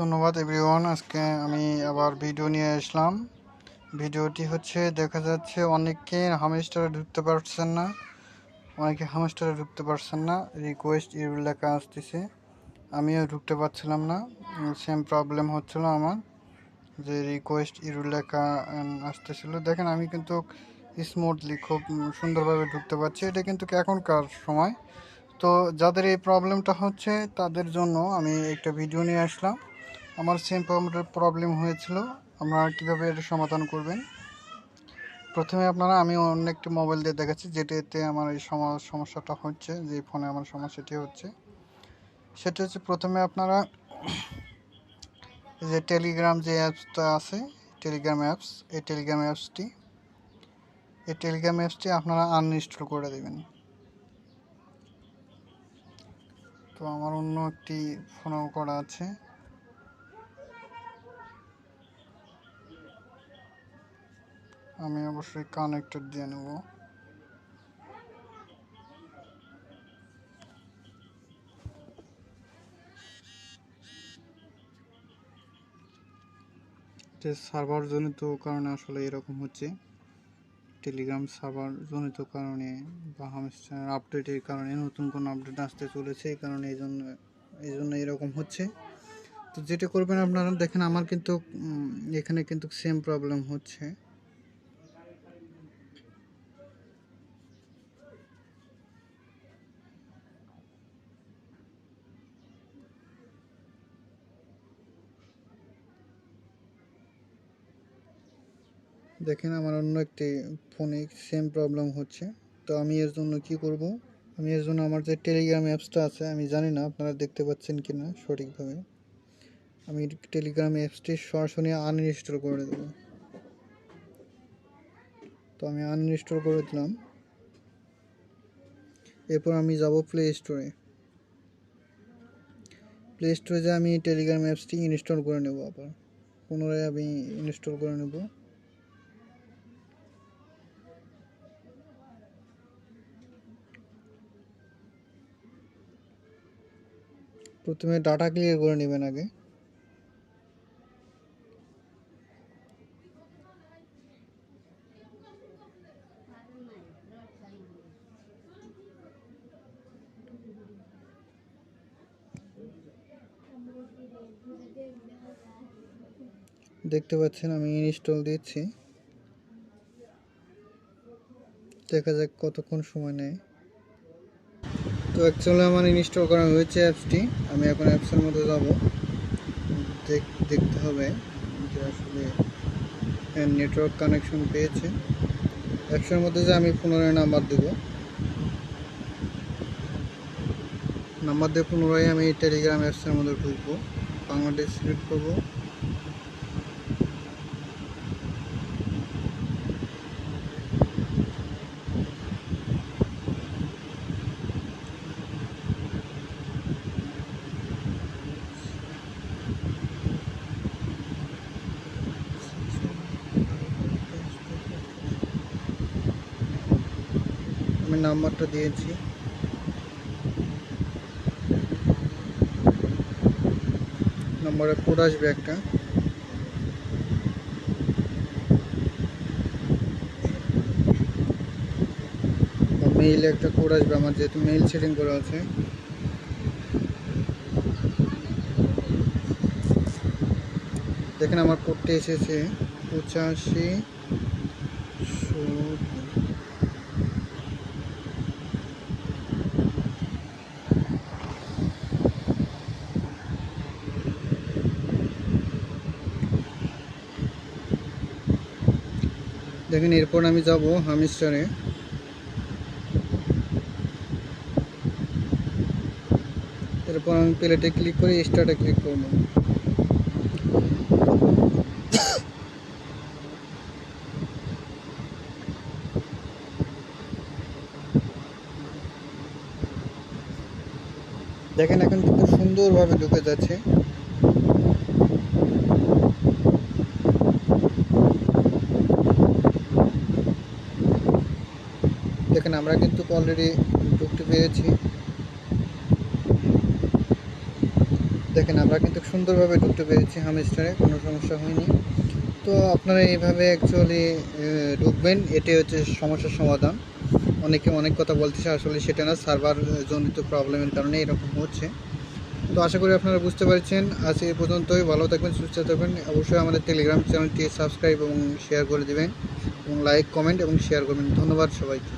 ধন্যবাদ এভরিওয়ান আজকে আমি আবার ভিডিও নিয়ে আসলাম। ভিডিওটি হচ্ছে দেখা যাচ্ছে অনেকে হামস্টারে ঢুকতে পারছেন না। অনেকে হামস্টারে ঢুকতে পারছেন না। রিকোয়েস্ট ইউর লেখা আসতেছে। আমিও ঢুকতে পারছিলাম না। সেম প্রবলেম হচ্ছিল আমার। যে রিকোয়েস্ট ইউর লেখা আসতেছিল। দেখেন, আমি কিন্তু স্মুথলি খুব সুন্দরভাবে ঢুকতে পারছি। এটা কিন্তু এখনকার সময়। তো যাদের এই প্রবলেমটা হচ্ছে, তাদের জন্য আমি একটা ভিডিও নিয়ে আসলাম। আমার সেম প্রবলেম হয়েছিল। আপনারা কীভাবে এটা সমাধান করবেন? প্রথমে আপনারা, আমি অন্য একটি মোবাইল দিয়ে দেখাচ্ছি, যেটাতে আমার এই সম- সমস্যাটা হচ্ছে, যে ফোনে আমার সমস্যাটি হচ্ছে। সেটা হচ্ছে প্রথমে আপনারা যে টেলিগ্রাম যে অ্যাপসটা আছে টেলিগ্রাম অ্যাপস এই টেলিগ্রাম অ্যাপসটি এই টেলিগ্রাম অ্যাপসটি আপনারা আনইনস্টল করে দেবেন। তো আমার অন্য একটি ফোনও করা আছে। আমি অবশ্যই কানেক্টর দিয়ে নেব। যে সার্ভার জনিত কারণে আসলে এরকম হচ্ছে। টেলিগ্রাম সার্ভার জনিত কারণে বা হামস্টার আপডেটের কারণে নতুন কোনো আপডেট আসতে চলেছে এই কারণে এই জন্য এই জন্য এরকম হচ্ছে। তো যেটা করবেন আপনারা, দেখেন আমার কিন্তু এখানে কিন্তু সেম প্রবলেম হচ্ছে। দেখেন আমার অন্য একটি ফোনে সেম প্রবলেম হচ্ছে। তো আমি এর জন্য কি করব? আমি এর জন্য আমার যে টেলিগ্রাম অ্যাপসটা আছে, আমি জানি না আপনারা দেখতে পাচ্ছেন কি না সঠিকভাবে। আমি টেলিগ্রাম অ্যাপসটি সরাসরি আনইনস্টল করে দেব। তো আমি আনইনস্টল করে দিলাম। এরপর আমি যাব প্লে স্টোরে প্লে স্টোরে যে আমি টেলিগ্রাম অ্যাপসটি ইনস্টল করে নেব আবার। পুনরায় আমি ইনস্টল করে নেব। প্রথমে ডাটা ক্লিয়ার করে নেবেন আগে। দেখতে পাচ্ছেন আমি ইনস্টল দিচ্ছি। দেখা যাক কতক্ষণ সময় নেয়। তো অ্যাকচুয়ালি আমার ইনস্টল করা হয়েছে অ্যাপসটি। আমি এখন অ্যাপসের মধ্যে যাব। দেখ- দেখতে হবে যে আসলে নেটওয়ার্ক কানেকশন পেয়েছে। অ্যাপসের মধ্যে যে আমি পুনরায় নাম্বার দেব। নাম্বার দিয়ে পুনরায় আমি টেলিগ্রাম অ্যাপসের মধ্যে ঢুকবো। বাংলাদেশ সিলেক্ট করব। আমি নাম্বারটা দিয়েছি। নাম্বারে কোড আসবে একটা। মেইলে একটা কোড আসবে আমার, যেহেতু মেইল সেটিং করা আছে। দেখেন আমার কোডটি এসেছে। পঁচাশি ষোলো দেখেন, এরপর আমি যাব হামিস্টারে। এরপর আমি প্লেটে ক্লিক করে স্টার্টে ক্লিক করব। দেখেন, এখন কিন্তু সুন্দরভাবে ঢুকে যাচ্ছে। দেখেন, আমরা কিন্তু অলরেডি ঢুকতে পেরেছি দেখেন, আমরা কিন্তু সুন্দরভাবে ঢুকতে পেরেছি হামস্টারে কোনো সমস্যা হয়নি। তো আপনারা এইভাবে অ্যাকচুয়ালি ঢুকবেন, এটি হচ্ছে সমস্যার সমাধান। অনেকে অনেক কথা বলতেছে, আসলে সেটা না সার্ভার জনিত প্রবলেমের কারণে এরকম হচ্ছে। তো আশা করি আপনারা বুঝতে পারছেন। আজ এই পর্যন্তই, ভালো থাকবেন, সুস্থ থাকবেন। অবশ্যই আমাদের টেলিগ্রাম চ্যানেলটি সাবস্ক্রাইব এবং শেয়ার করে দেবেন। এবং লাইক কমেন্ট এবং শেয়ার করবেন। ধন্যবাদ সবাইকে।